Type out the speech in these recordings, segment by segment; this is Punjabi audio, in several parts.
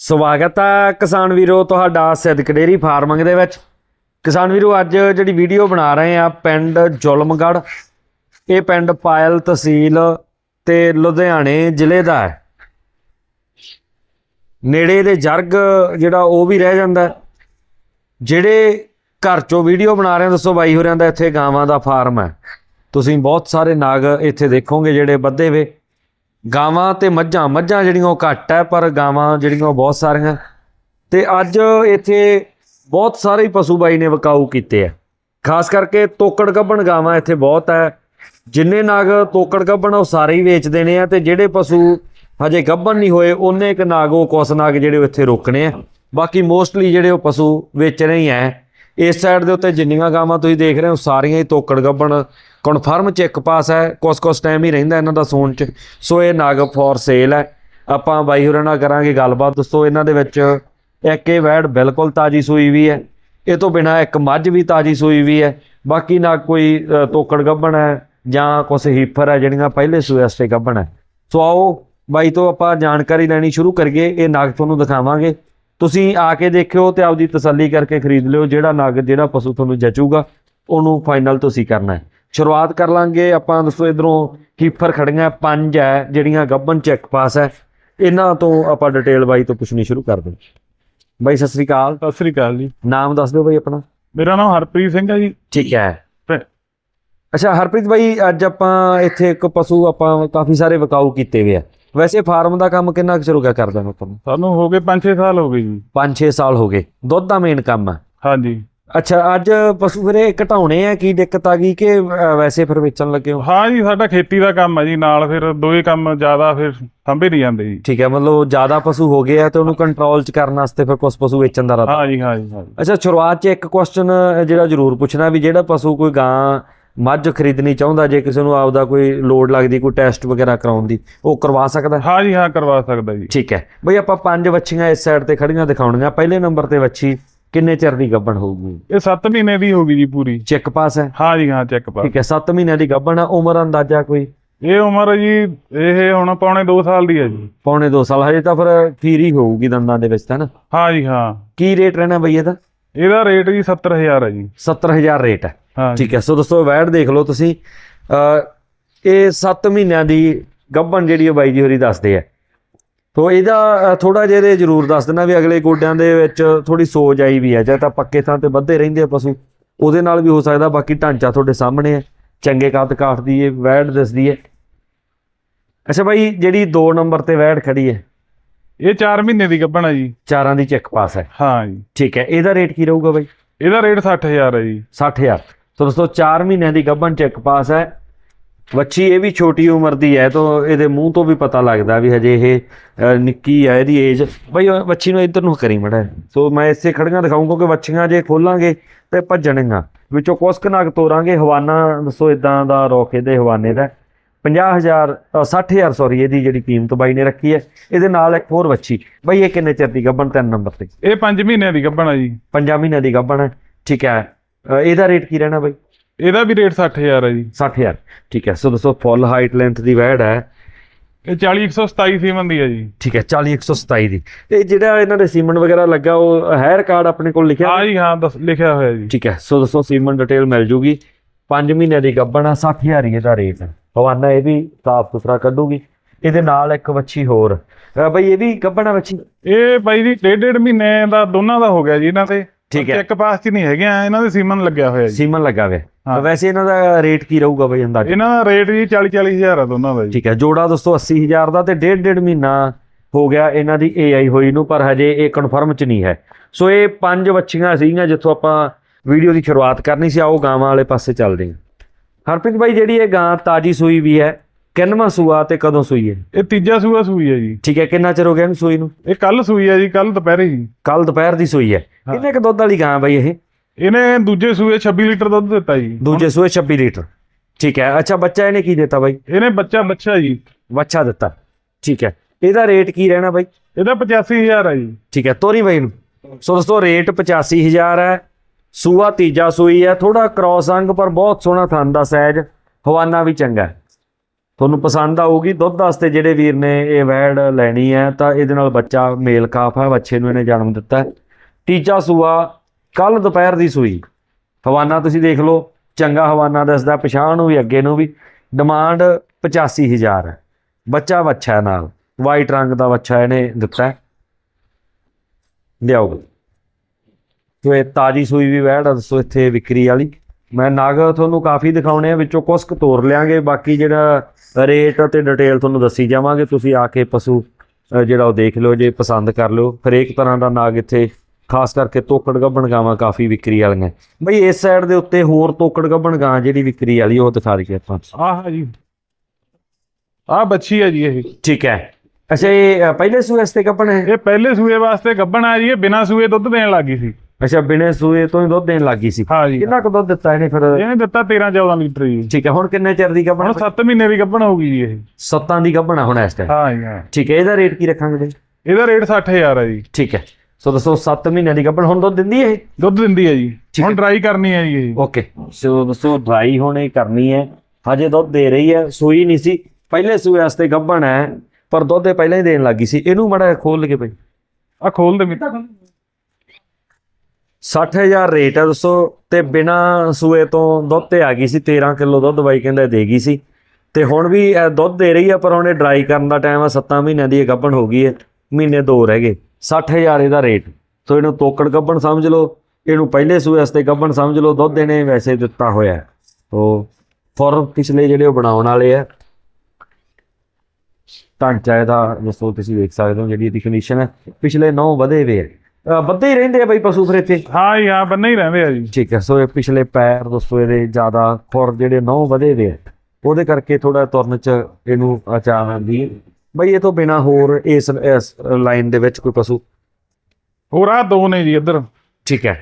ਸਵਾਗਤ ਹੈ ਕਿਸਾਨ ਵੀਰੋ, ਤੁਹਾਡਾ ਸਿੱਧਕ ਡੇਰੀ ਫਾਰਮਿੰਗ ਦੇ ਵਿੱਚ। ਕਿਸਾਨ ਵੀਰੋ, ਅੱਜ ਜਿਹੜੀ ਵੀਡੀਓ ਬਣਾ ਰਹੇ ਆ ਪਿੰਡ ਜ਼ੁਲਮਗੜ੍ਹ, ਇਹ ਪਿੰਡ ਪਾਇਲ ਤਹਿਸੀਲ ਤੇ ਲੁਧਿਆਣੇ ਜ਼ਿਲ੍ਹੇ ਦਾ ਹੈ। ਨੇੜੇ ਦੇ ਜਰਗ ਜਿਹੜਾ ਉਹ ਵੀ ਰਹਿ ਜਾਂਦਾ ਜਿਹੜੇ ਘਰ ਚੋਂ ਵੀਡੀਓ ਬਣਾ ਰਹੇ ਦੱਸੋ ਬਾਈ ਹੋਰਿਆਂ ਦਾ ਇੱਥੇ ਗਾਵਾਂ ਦਾ ਫਾਰਮ ਹੈ। ਤੁਸੀਂ ਬਹੁਤ ਸਾਰੇ ਨਾਗ ਇੱਥੇ ਦੇਖੋਗੇ ਜਿਹੜੇ ਬੱਧੇ ਵੇ। ਗਾਵਾਂ ਤੇ ਮੱਝਾਂ ਮੱਝਾਂ ਜਿਹੜੀਆਂ ਉਹ ਘੱਟ ਹੈ, ਪਰ ਗਾਵਾਂ ਜਿਹੜੀਆਂ ਉਹ ਬਹੁਤ ਸਾਰੀਆਂ। ਤੇ ਅੱਜ ਇੱਥੇ ਬਹੁਤ ਸਾਰੇ ਪਸ਼ੂ ਬਾਈ ਨੇ ਵਿਕਾਊ ਕੀਤੇ ਆ। ਖਾਸ ਕਰਕੇ ਤੋਕੜ ਗੱਭਣ ਗਾਵਾਂ ਇੱਥੇ ਬਹੁਤ ਹੈ। ਜਿੰਨੇ ਨਾਗ ਤੋਕੜ ਗੱਭਣ ਉਹ ਸਾਰੇ ਹੀ ਵੇਚਦੇ ਨੇ ਆ, ਤੇ ਜਿਹੜੇ ਪਸ਼ੂ ਹਜੇ ਗੱਭਣ ਨਹੀਂ ਹੋਏ, ਉਹਨੇ ਇੱਕ ਨਾਗ, ਉਹ ਕੁਸ ਨਾਗ ਜਿਹੜੇ ਉਹ ਇੱਥੇ ਰੋਕਣੇ ਆ। ਬਾਕੀ ਮੋਸਟਲੀ ਜਿਹੜੇ ਉਹ ਪਸ਼ੂ ਵੇਚਣੇ ਹੀ ਆ। ਇਸ ਸਾਈਡ ਦੇ ਉੱਤੇ ਜਿੰਨੀਆਂ ਗਾਵਾਂ ਤੁਸੀਂ ਦੇਖ ਰਹੇ ਹੋ, ਸਾਰੀਆਂ ਹੀ ਤੋਕੜ ਗੱਭਣ ਕਨਫਰਮ ਚੈੱਕ ਪਾਸ ਹੈ, ਕੁਛ ਕੁਛ ਟਾਈਮ ਹੀ ਰਹਿੰਦਾ ਇਹਨਾਂ ਦਾ ਸੋਨ ਚ। ਸੋ ਇਹ ਨਾਗ ਫੋਰ ਸੇਲ ਹੈ। ਆਪਾਂ ਬਾਈ ਹੋਰਾਂ ਨਾਲ ਕਰਾਂਗੇ ਗੱਲਬਾਤ। ਦੋਸਤੋ ਇਹਨਾਂ ਦੇ ਵਿੱਚ ਇੱਕ ਇਹ ਵੈੜ ਬਿਲਕੁਲ ਤਾਜੀ ਸੂਈ ਵੀ ਹੈ। ਇਹ ਤੋਂ ਬਿਨਾ ਇੱਕ ਮੱਝ ਵੀ ਤਾਜੀ ਸੂਈ ਵੀ ਹੈ। ਬਾਕੀ ਨਾ ਕੋਈ ਤੋਕੜ ਗੱਭਣ ਹੈ ਜਾਂ ਕੁਛ ਹੀਫਰ ਹੈ ਜਿਹੜੀਆਂ ਪਹਿਲੇ ਸੂਏ ਵਾਸਤੇ ਗੱਭਣ ਹੈ। ਸੋ ਆਓ ਬਾਈ ਤੋਂ ਆਪਾਂ ਜਾਣਕਾਰੀ ਲੈਣੀ ਸ਼ੁਰੂ ਕਰੀਏ। ਇਹ ਨਾਗ ਤੁਹਾਨੂੰ ਦਿਖਾਵਾਂਗੇ। ਤੁਸੀਂ ਆ ਕੇ ਦੇਖਿਓ ਤੇ ਆਪਦੀ ਤਸੱਲੀ ਕਰਕੇ ਖਰੀਦ ਲਿਓ। ਜਿਹੜਾ ਨਾਗ, ਜਿਹੜਾ ਪਸ਼ੂ ਤੁਹਾਨੂੰ ਜਚੂਗਾ, ਉਹਨੂੰ ਫਾਈਨਲ ਤੁਸੀਂ ਕਰਨਾ ਹੈ। ਸ਼ੁਰੂਆਤ ਕਰ ਲਾਂਗੇ। ਆਪਾਂ ਦੱਸੋ ਇਧਰੋਂ ਕੀਫਰ ਖੜੀਆਂ ਪੰਜ ਹੈ ਜਿਹੜੀਆਂ ਗੱਬਨ ਚੈੱਕ ਪਾਸ ਹੈ। ਇਹਨਾਂ ਤੋਂ ਆਪਾਂ ਡਿਟੇਲ ਬਾਈ ਤੋਂ ਪੁੱਛਣੀ ਸ਼ੁਰੂ ਕਰ ਦਿੰਦੇ ਬਾਈ ਸਤਿ ਸ੍ਰੀ ਅਕਾਲ। ਸਤਿ ਸ੍ਰੀ ਅਕਾਲ ਜੀ। ਨਾਮ ਦੱਸ ਦਿਓ ਬਾਈ ਆਪਣਾ। ਮੇਰਾ ਨਾਮ ਹਰਪ੍ਰੀਤ ਸਿੰਘ ਹੈ ਜੀ। ਠੀਕ ਹੈ। ਅੱਛਾ ਹਰਪ੍ਰੀਤ ਬਾਈ ਅੱਜ ਆਪਾਂ ਇੱਥੇ ਇੱਕ ਪਸ਼ੂ ਆਪਾਂ ਕਾਫੀ ਸਾਰੇ ਵਿਕਾਊ ਕੀਤੇ ਵੇ ਆ। ਵੈਸੇ ਫਾਰਮ ਦਾ ਕੰਮ ਕਿੰਨਾ ਕੁ ਗਿਆ ਕਰਦਾ ਆਪਾਂ ਨੂੰ? ਸਾਨੂੰ ਹੋ ਗਏ 5-6 ਸਾਲ ਹੋ ਗਏ ਜੀ। 5-6 ਸਾਲ ਹੋ ਗਏ। ਦੁੱਧ ਦਾ ਮੇਨ ਕੰਮ ਆ। ਹਾਂਜੀ। ਅੱਛਾ ਅੱਜ ਪਸ਼ੂ ਫਿਰ ਇਹ ਘਟਾਉਣੇ ਆ ਕੀ ਦਿੱਕਤ ਆ ਗਈ ਕਿ ਅ, ਵੈਸੇ ਫਿਰ ਵੇਚਣ ਲੱਗੇ ਹੋ? ਹਾਂ ਜੀ ਸਾਡਾ ਖੇਤੀ ਦਾ ਕੰਮ ਹੈ ਜੀ ਨਾਲ ਫਿਰ ਦੋਏ ਕੰਮ ਜ਼ਿਆਦਾ ਫਿਰ ਸੰਭੇ ਨਹੀਂ ਜਾਂਦੇ ਜੀ। ਠੀਕ ਹੈ ਮਤਲਬ ਜ਼ਿਆਦਾ ਪਸ਼ੂ ਹੋ ਗਏ ਆ ਤੇ ਉਹਨੂੰ ਕੰਟਰੋਲ ਚ ਕਰਨ ਵਾਸਤੇ ਫਿਰ ਕੁਝ ਪਸ਼ੂ ਵੇਚਣ ਦਾ ਹਾਂ ਜੀ ਹਾਂ ਜੀ ਹਾਂ ਜੀ। ਅੱਛਾ ਸ਼ੁਰੂਆਤ ਚ ਇੱਕ ਕੁਐਸਚਨ ਜਿਹੜਾ ਜ਼ਰੂਰ ਪੁੱਛਣਾ ਵੀ ਜਿਹੜਾ ਪਸ਼ੂ ਕੋਈ ਗਾਂ ਮੱਝ ਖਰੀਦਣੀ ਚਾਹੁੰਦਾ ਜੇ ਕਿਸੇ ਨੂੰ ਆਪਦਾ ਕੋਈ ਲੋਡ ਲੱਗਦੀ ਕੋਈ ਟੈਸਟ ਵਗੈਰਾ ਕਰਾਉਣ ਦੀ ਉਹ ਕਰਵਾ ਸਕਦਾ? ਹਾਂ ਜੀ ਹਾਂ ਕਰਵਾ ਸਕਦਾ ਜੀ। ਠੀਕ ਹੈ। ਬਈ ਆਪਾਂ ਪੰਜ ਵੱਛੀਆਂ ਇਸ ਸਾਈਡ ਤੇ ਖੜੀਆਂ ਦਿਖਾਉਣੀਆਂ। ਪਹਿਲੇ ਨੰਬਰ ਤੇ ਵੱਛੀ ਕਿੰਨੇ ਚਿਰ ਦੀ ਗੱਭਣ ਹੋਊਗੀ? ਇਹ 7 ਮਹੀਨੇ ਦੀ ਹੋ ਗਈ ਜੀ ਪੂਰੀ। ਚੈੱਕ ਪਾਸ ਹੈ? ਹਾਂ ਜੀ ਹਾਂ ਚੈੱਕ ਪਾ ਠੀਕ ਹੈ 7 ਮਹੀਨਿਆਂ ਦੀ ਗੱਭਣ ਆ ਉਮਰ ਅੰਦਾਜ਼ਾ ਕੋਈ? ਇਹ ਉਮਰ ਜੀ ਇਹ ਹੁਣ ਪੌਣੇ 2 ਸਾਲ ਦੀ ਹੈ ਜੀ। ਪੌਣੇ 2 ਸਾਲ ਹਜੇ ਤਾਂ ਫਿਰ ਖੀਰ ਹੀ ਹੋਊਗੀ ਦੰਦਾਂ ਦੇ ਵਿੱਚ ਤਾਂ ਨਾ ਹਾਂ ਜੀ ਹਾਂ। ਕੀ ਰੇਟ ਰਹਿਣਾ ਬਈ ਇਹਦਾ? ਇਹਦਾ ਰੇਟ ਜੀ 70000 ਹੈ ਜੀ। 70000 ਰੇਟ ਹੈ। ਹਾਂ ਠੀਕ ਹੈ ਸੋ ਦੋਸਤੋ ਵੈੜ ਦੇਖ ਲਓ ਤੁਸੀਂ। ਇਹ 7 ਮਹੀਨਿਆਂ ਦੀ ਗੱਭਣ ਜਿਹੜੀ ਉਹ ਬਾਈ ਜੀ ਹੋਰੀ ਦੱਸਦੇ ਆ ਤੋ ਇਹਦਾ ਥੋੜਾ ਜਿਹਾ ਇਹਦੇ ਜ਼ਰੂਰ ਦੱਸ ਦੇਣਾ ਵੀ ਅਗਲੇ ਗੋਡਿਆਂ ਦੇ ਵਿੱਚ ਥੋੜੀ ਸੋਜ ਆਈ ਵੀ ਹੈ ਜਾਂ ਤਾਂ ਪੱਕੇ ਥਾਂ ਤੇ ਵੱਧੇ ਰਹਿੰਦੇ ਆ ਪਸ਼ੂ ਉਹਦੇ ਨਾਲ ਵੀ ਹੋ ਸਕਦਾ ਬਾਕੀ ਢਾਂਚਾ ਤੁਹਾਡੇ ਸਾਹਮਣੇ ਹੈ ਚੰਗੇ ਕੱਦ ਕਾਠ ਦੀ ਇਹ ਵੈੜ ਦਿਸਦੀ ਹੈ ਅੱਛਾ ਬਾਈ ਜਿਹੜੀ 2 ਨੰਬਰ ਤੇ ਵੈੜ ਖੜੀ ਹੈ ਇਹ 4 ਮਹੀਨੇ ਦੀ ਗੱਭਣ ਹੈ ਜੀ। ਚਾਰਾਂ ਦੀ ਚੈੱਕ ਪਾਸ ਹੈ। ਹਾਂ ਜੀ। ਠੀਕ ਹੈ ਇਹਦਾ ਰੇਟ ਕੀ ਰਹੂਗਾ ਬਾਈ? ਇਹਦਾ ਰੇਟ 60000 ਹੈ ਜੀ। 60000 ਸੋ ਦੋਸਤੋ 4 ਮਹੀਨਿਆਂ ਦੀ ਗੱਭਣ ਚੈੱਕ ਪਾਸ ਹੈ। ਵੱਛੀ ਇਹ ਵੀ ਛੋਟੀ ਉਮਰ ਦੀ ਹੈ ਤਾਂ ਇਹਦੇ ਮੂੰਹ ਤੋਂ ਵੀ ਪਤਾ ਲੱਗਦਾ ਵੀ ਹਜੇ ਇਹ ਨਿੱਕੀ ਹੈ ਇਹਦੀ ਏਜ ਬਈ ਵੱਛੀ ਨੂੰ ਇੱਧਰ ਨੂੰ ਕਰੀ ਮੜਾ। ਸੋ ਮੈਂ ਇਸੇ ਖੜੀਆਂ ਦਿਖਾਉਂਗਾ ਕਿ ਵੱਛੀਆਂ ਜੇ ਖੋਲਾਂਗੇ ਤੇ ਭੱਜਣੀਆਂ ਵਿੱਚੋਂ ਕੁਸਕ ਨਗ ਤੋਰਾਂਗੇ ਹਵਾਨਾ ਦੱਸੋ ਇਦਾਂ ਦਾ ਰੋਕ ਇਹਦੇ ਹਵਾਨੇ ਦਾ। 50000 ਅ, 60000 ਸੌਰੀ ਇਹਦੀ ਜਿਹੜੀ ਕੀਮਤ ਬਾਈ ਨੇ ਰੱਖੀ ਹੈ। ਇਹਦੇ ਨਾਲ ਇੱਕ ਹੋਰ ਵੱਛੀ ਬਈ ਇਹ ਕਿੰਨੇ ਚਿਰ ਦੀ ਗੱਭਣ? ਤਿੰਨ ਨੰਬਰ ਤੇ। ਇਹ 5 ਮਹੀਨਿਆਂ ਦੀ ਗੱਭਣ ਹੈ ਜੀ। ਪੰਜਾਂ ਮਹੀਨਿਆਂ ਦੀ ਗੱਭਣ ਹੈ। ਠੀਕ ਹੈ। ਇਹਦਾ ਰੇਟ ਕੀ ਰਹਿਣਾ ਬਈ? ਇਹਦਾ ਵੀ ਰੇਟ 60000 ਹੈ ਜੀ। 60000 ਠੀਕ ਹੈ ਸੋ ਦੋਸਤੋ ਫੁੱਲ ਹਾਈਟ ਲੈਂਥ ਦੀ ਵੈੜ ਹੈ। ਇਹ 40127 ਸੀਮਨ ਦੀ ਹੈ ਜੀ। ਠੀਕ ਹੈ 40127 ਦੀ। ਤੇ ਜਿਹੜਾ ਇਹਨਾਂ ਦੇ ਸੀਮਨ ਵਗੈਰਾ ਲੱਗਾ ਉਹ ਹੈ ਰਿਕਾਰਡ ਆਪਣੇ ਕੋਲ ਲਿਖਿਆ? ਹਾਂ ਜੀ ਹਾਂ ਦੱਸ ਲਿਖਿਆ ਹੋਇਆ ਜੀ। ਠੀਕ ਹੈ ਸੋ ਦੋਸਤੋ ਸੀਮਨ ਡਿਟੇਲ ਮਿਲ ਜੂਗੀ। 5 ਮਹੀਨਿਆਂ ਦੀ ਗੱਭਣ ਆ 60000 ਹੀ ਇਹਦਾ ਰੇਟ ਹੈ। ਹਵਾਨਾ ਇਹ ਵੀ ਸਾਫ਼ ਸੁਥਰਾ ਕੱਢੂਗੀ। ਇਹਦੇ ਨਾਲ ਇੱਕ ਵੱਛੀ ਹੋਰ। ਬਈ ਇਹ ਵੀ ਗੱਭਣ ਵੱਛੀ? ਇਹ ਬਾਈ ਜੀ ਡੇਢ ਡੇਢ ਮਹੀਨੇ ਦਾ ਦੋਨਾਂ ਦਾ ਹੋ ਗਿਆ ਜੀ ਇਹਨਾਂ ਤੇ। ਠੀਕ ਹੈ। ਇੱਕ ਪਾਸ ਚ ਨਹੀਂ ਹੈਗੇ ਆ, ਇਹਨਾਂ ਦੇ ਸੀਮਨ ਲੱਗਿਆ ਹੋਇਆ ਜੀ। ਸੀਮਨ ਲੱਗਾ ਹੋਇਆ। ਹਾਂ। ਵੈਸੇ ਇਹਨਾਂ ਦਾ ਰੇਟ ਕੀ ਰਹੂਗਾ ਬਈ ਅੰਦਾਜ਼ਾ? ਇਹਨਾਂ ਦਾ ਰੇਟ ਜੀ 40 40000 ਆ ਦੋਨਾਂ ਦਾ ਜੀ। ਠੀਕ ਹੈ ਜੋੜਾ ਦੋਸਤੋ 80000 ਦਾ ਤੇ ਡੇਢ ਡੇਢ ਮਹੀਨਾ ਹੋ ਗਿਆ ਇਹਨਾਂ ਦੀ AI ਹੋਈ ਨੂੰ ਪਰ ਹਜੇ ਇਹ ਕਨਫਰਮ ਚ ਨਹੀਂ ਹੈ। ਸੋ ਇਹ ਪੰਜ ਵੱਛੀਆਂ ਸੀਗੀਆਂ ਜਿੱਥੋਂ ਆਪਾਂ ਵੀਡੀਓ ਦੀ ਸ਼ੁਰੂਆਤ ਕਰਨੀ ਸੀ ਆਓ ਗਾਵਾਂ ਵਾਲੇ ਪਾਸੇ ਚੱਲਦੇ ਹਾਂ। ਹਰਪ੍ਰੀਤ ਬਾਈ ਜਿਹੜੀ ਇਹ ਗਾਂ ਤਾਜੀ ਸੂਈ ਵੀ ਹੈ ਕਿੰਨਵਾਂ ਸੂਆ ਤੇ ਕਦੋਂ ਸੂਈ ਹੈ? ਇਹ ਤੀਜਾ ਸੂਆ ਸੂਈ ਹੈ ਜੀ। ਠੀਕ ਹੈ ਕਿੰਨਾ ਚਿਰ ਹੋ ਗਿਆ ਇਹਨੂੰ ਸੂਈ ਨੂੰ? ਇਹ ਕੱਲ ਸੂਈ ਹੈ ਜੀ ਕੱਲ ਦੁਪਹਿਰੇ ਜੀ। ਕੱਲ ਦੁਪਹਿਰ ਦੀ ਸੂਈ ਹੈ। ਹਾਂ। ਕਿੰਨੇ ਕ ਦੁੱਧ ਵਾਲੀ ਗਾਂ ਬਾਈ ਇਹ? ਇਹਨੇ ਦੂਜੇ ਸੂਏ 26 ਲੀਟਰ ਦੁੱਧ ਦਿੱਤਾ ਜੀ। ਦੂਜੇ ਸੂਏ 26 ਲੀਟਰ। ਠੀਕ ਹੈ ਅੱਛਾ ਬੱਚਾ ਇਹਨੇ ਕੀ ਦਿੱਤਾ ਬਾਈ? ਇਹਨੇ ਬੱਚਾ ਬੱਚਾ ਜੀ। ਬੱਚਾ ਦਿੱਤਾ। ਠੀਕ ਹੈ ਇਹਦਾ ਰੇਟ ਕੀ ਰਹਿਣਾ ਬਾਈ? ਇਹਦਾ 85000 ਹੈ ਜੀ। ਠੀਕ ਹੈ ਤੋਰੀ ਬਾਈ ਨੂੰ ਸੋ ਦੋਸਤੋ ਰੇਟ 85000 ਹੈ। ਸੂਆ ਤੀਜਾ ਸੂਈ ਹੈ। ਥੋੜਾ ਕ੍ਰੋਸ ਅੰਗ ਪਰ ਬਹੁਤ ਸੋਹਣਾ ਥਣ ਦਾ ਸਾਈਜ਼ ਹਵਾਨਾ ਵੀ ਚੰਗਾ ਹੈ। ਤੁਹਾਨੂੰ ਪਸੰਦ ਆਊਗੀ। ਦੁੱਧ ਵਾਸਤੇ ਜਿਹੜੇ ਵੀਰ ਨੇ ਇਹ ਵੈੜ ਲੈਣੀ ਹੈ ਤਾਂ ਇਹਦੇ ਨਾਲ ਬੱਚਾ ਮੇਲ ਕਾਫ ਹੈ ਬੱਚੇ ਨੂੰ ਇਹਨੇ ਜਨਮ ਦਿੱਤਾ ਹੈ। ਤੀਜਾ ਸੂਆ ਕੱਲ ਦੁਪਹਿਰ ਦੀ ਸੂਈ। ਹਵਾਨਾ ਤੁਸੀਂ ਦੇਖ ਲਓ ਚੰਗਾ ਹਵਾਨਾ ਦੱਸਦਾ ਪਛਾਣ ਨੂੰ ਵੀ ਅੱਗੇ ਨੂੰ ਵੀ। ਡਿਮਾਂਡ 85000 ਹੈ। ਬੱਚਾ ਵੱਛਾ ਨਾਲ। ਵਾਈਟ ਰੰਗ ਦਾ ਵੱਛਾ ਇਹਨੇ ਦਿੱਤਾ ਹੈ। ਲਿਆਓ। ਤੋ ਇਹ ਤਾਜੀ ਸੂਈ ਵੀ ਵੈੜ ਆ, ਦੱਸੋ ਇੱਥੇ ਵਿਕਰੀ ਵਾਲੀ। ਮੈਂ ਨਗ ਤੁਹਾਨੂੰ ਕਾਫੀ ਦਿਖਾਉਣੇ ਆ ਵਿੱਚੋਂ ਕੁਛ ਕੁ ਤੋਰ ਲਿਆਂਗੇ ਬਾਕੀ ਜਿਹੜਾ ਰੇਟ ਤੇ ਡਿਟੇਲ ਤੁਹਾਨੂੰ ਦੱਸੀ ਜਾਵਾਂਗੇ। ਤੁਸੀਂ ਆ ਕੇ ਪਸ਼ੂ ਜਿਹੜਾ ਉਹ ਦੇਖ ਲਿਓ ਜੇ ਪਸੰਦ ਕਰ ਲਿਓ। ਹਰੇਕ ਤਰ੍ਹਾਂ ਦਾ ਨਾਗ ਇੱਥੇ ਖਾਸ ਕਰਕੇ ਤੋਕੜ ਗੱਭਣ ਗਾਵਾਂ ਕਾਫੀ ਵਿਕਰੀ ਵਾਲੀਆਂ। ਬਈ ਇਸ ਸਾਈਡ ਦੇ ਉੱਤੇ ਹੋਰ ਤੋਕੜ ਗੱਭਣ ਗਾਂ ਜਿਹੜੀ ਵਿਕਰੀ ਵਾਲੀ ਉਹ ਦਿਖਾ ਦਈਏ ਆਪਾਂ। ਆਹ ਜੀ। ਆਹ ਬੱਚੀ ਹੈ ਜੀ ਇਹ। ਠੀਕ ਹੈ। ਅੱਛਾ ਇਹ ਪਹਿਲੇ ਸੂਏ ਵਾਸਤੇ ਗੱਭਣ ਹੈ? ਇਹ ਪਹਿਲੇ ਸੂਏ ਵਾਸਤੇ ਗੱਭਣ ਆ ਜੀ ਇਹ ਬਿਨਾਂ ਸੂਏ ਦੁੱਧ ਦੇਣ ਲੱਗੀ ਸੀ। ਅੱਛਾ ਬਿਨੇ ਸੂਏ ਤੋਂ ਹੀ ਦੁੱਧ ਦੇਣ ਲੱਗੀ ਸੀ। ਹਾਂ ਜੀ। ਕਿੰਨਾ ਕੁ ਦੁੱਧ ਦਿੱਤਾ ਇਹਨੇ ਫਿਰ? ਇਹਨੇ ਦਿੱਤਾ 13 14 ਲੀਟਰ ਜੀ। ਠੀਕ ਹੈ ਹੁਣ ਕਿੰਨੇ ਚਿਰ ਦੀ ਗੱਭਣ ਹੁਣ 7 ਮਹੀਨੇ ਦੀ ਗੱਭਣ ਹੋਊਗੀ ਜੀ ਇਹ। ਸੱਤਾਂ ਦੀ ਗੱਭਣ ਹੁਣ ਇਸ ਟਾਈਮ ਹਾਂ ਜੀ ਹਾਂ। ਠੀਕ ਹੈ ਇਹਦਾ ਰੇਟ ਕੀ ਰੱਖਾਂਗੇ ਬਈ ਇਹਦਾ ਰੇਟ 60000 ਹੈ ਜੀ। ਠੀਕ ਹੈ ਸੋ ਦੱਸੋ 7 ਮਹੀਨਿਆਂ ਦੀ ਗੱਭਣ ਹੁਣ ਦੁੱਧ ਦਿੰਦੀ ਹੈ ਇਹ? ਦੁੱਧ ਦਿੰਦੀ ਹੈ ਜੀ। ਹੁਣ। ਡਰਾਈ ਕਰਨੀ ਹੈ ਜੀ ਇਹ। ਓਕੇ ਸੋ ਦੱਸੋ ਡਰਾਈ ਹੋਣੇ ਕਰਨੀ ਹੈ। ਹਜੇ ਦੁੱਧ ਦੇ ਰਹੀ ਹੈ ਸੂਈ ਨਹੀਂ ਸੀ। ਪਹਿਲੇ ਸੂਏ ਵਾਸਤੇ ਗੱਭਣ ਹੈ ਪਰ ਦੁੱਧ ਇਹ ਪਹਿਲਾਂ ਹੀ ਦੇਣ ਲੱਗੀ ਸੀ। ਇਹਨੂੰ ਮੜਾ ਖੋਲ ਕੇ ਬਈ। ਆ ਖੋਲ ਦੇ ਮਿੱਟਾ 60000 ਰੇਟ ਹੈ ਦੱਸੋ ਤੇ ਬਿਨਾ ਸੂਏ ਤੋਂ ਦੁੱਧ ਤੇ ਆ ਗਈ ਸੀ 13 ਕਿਲੋ ਦੁੱਧ ਬਾਈ ਕਹਿੰਦਾ ਦੇ ਗਈ ਸੀ। ਤੇ ਹੁਣ ਵੀ ਇਹ ਦੁੱਧ ਦੇ ਰਹੀ ਆ, ਪਰ ਹੁਣ ਇਹ ਡਰਾਈ ਕਰਨ ਦਾ ਟਾਈਮ ਆ 7 ਮਹੀਨਿਆਂ ਦੀ ਇਹ ਗੱਭਣ ਹੋ ਗਈ ਹੈ, ਮਹੀਨੇ ਦੋ ਰਹਿ ਗਏ। 60000 ਇਹਦਾ ਰੇਟ ਸੋ ਇਹਨੂੰ ਤੋਕੜ ਗੱਭਣ ਸਮਝ ਲਓ, ਇਹਨੂੰ ਪਹਿਲੇ ਸੂਏ ਵਾਸਤੇ ਗੱਭਣ ਸਮਝ ਲਓ, ਦੁੱਧ ਇਹਨੇ ਵੈਸੇ ਦਿੱਤਾ ਹੋਇਆ ਸੋ ਤੋ ਪਿਛਲੇ ਜਿਹੜੇ ਉਹ ਬਣਾਉਣ ਵਾਲੇ ਆ, ਢਾਂਚਾ ਇਹਦਾ ਦੱਸੋ ਤੁਸੀਂ ਵੇਖ ਸਕਦੇ ਹੋ ਜਿਹੜੀ ਇਹਦੀ ਕੰਡੀਸ਼ਨ ਹੈ, ਪਿਛਲੇ 9 ਵਧੇ ਵੇ ਆ। ਵਧੇ ਹੀ ਰਹਿੰਦੇ ਆ ਬਈ ਪਸ਼ੂ ਫਿਰ ਇੱਥੇ। ਹਾਂ ਜੀ ਹਾਂ ਬੰਨੇ ਹੀ ਰਹਿੰਦੇ ਆ ਜੀ। ਠੀਕ ਹੈ ਸੋ ਇਹ ਪਿਛਲੇ ਪੈਰ ਦੋਸਤੋ ਇਹਦੇ ਜ਼ਿਆਦਾ ਖੁਰ ਜਿਹੜੇ ਨਹੁੰ ਵਧੇ ਦੇ ਆ ਉਹਦੇ ਕਰਕੇ ਥੋੜਾ ਤੁਰਨ ਚ ਇਹਨੂੰ ਅਚਾਨ ਆਉਂਦੀ ਹੈ ਬਈ ਇਹ ਤੋਂ ਬਿਨਾ ਹੋਰ ਇਸ ਇਸ ਲਾਈਨ ਦੇ ਵਿੱਚ ਕੋਈ ਪਸ਼ੂ? ਹੋਰ ਆ ਦੋ ਨੇ ਜੀ ਇੱਧਰ। ਠੀਕ ਹੈ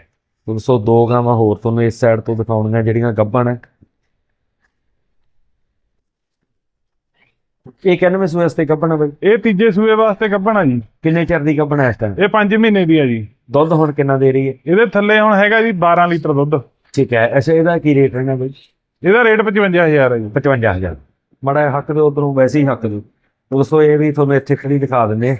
ਦੋਸਤੋ ਦੋ ਗਾਵਾਂ ਹੋਰ ਤੁਹਾਨੂੰ ਇਸ ਸਾਈਡ ਤੋਂ ਦਿਖਾਉਣੀਆਂ ਜਿਹੜੀਆਂ ਗੱਭਣ ਹੈ ਇਹ ਮੈਂ ਸੂਏ ਵਾਸਤੇ ਗੱਭਣ ਬਈ? ਇਹ ਤੀਜੇ ਸੂਏ ਵਾਸਤੇ ਗੱਭਣ ਆ ਜੀ। ਕਿੰਨੇ ਚਿਰ ਦੀ ਗੱਭਣ ਇਸ ਟਾਈਮ ਇਹ 5 ਮਹੀਨੇ ਦੀ ਆ ਜੀ। ਦੁੱਧ ਹੁਣ ਕਿੰਨਾ ਦੇ ਰਹੀ ਹੈ? ਇਹਦੇ ਥੱਲੇ ਹੁਣ ਹੈਗਾ ਜੀ 12 ਲੀਟਰ ਦੁੱਧ। ਠੀਕ ਹੈ ਅੱਛਾ ਇਹਦਾ ਕੀ ਰੇਟ ਰਹਿਣਾ ਬਈ? ਇਹਦਾ ਰੇਟ 55000 ਹੈ ਜੀ। 55000 ਮੜਾ ਹੱਕ ਦੇ ਉਧਰੋਂ ਵੈਸੇ ਹੀ ਹੱਕ ਦੇ ਦੋਸਤੋ ਇਹ ਵੀ ਤੁਹਾਨੂੰ ਇੱਥੇ ਖੜੀ ਦਿਖਾ ਦਿੰਦੇ ਆ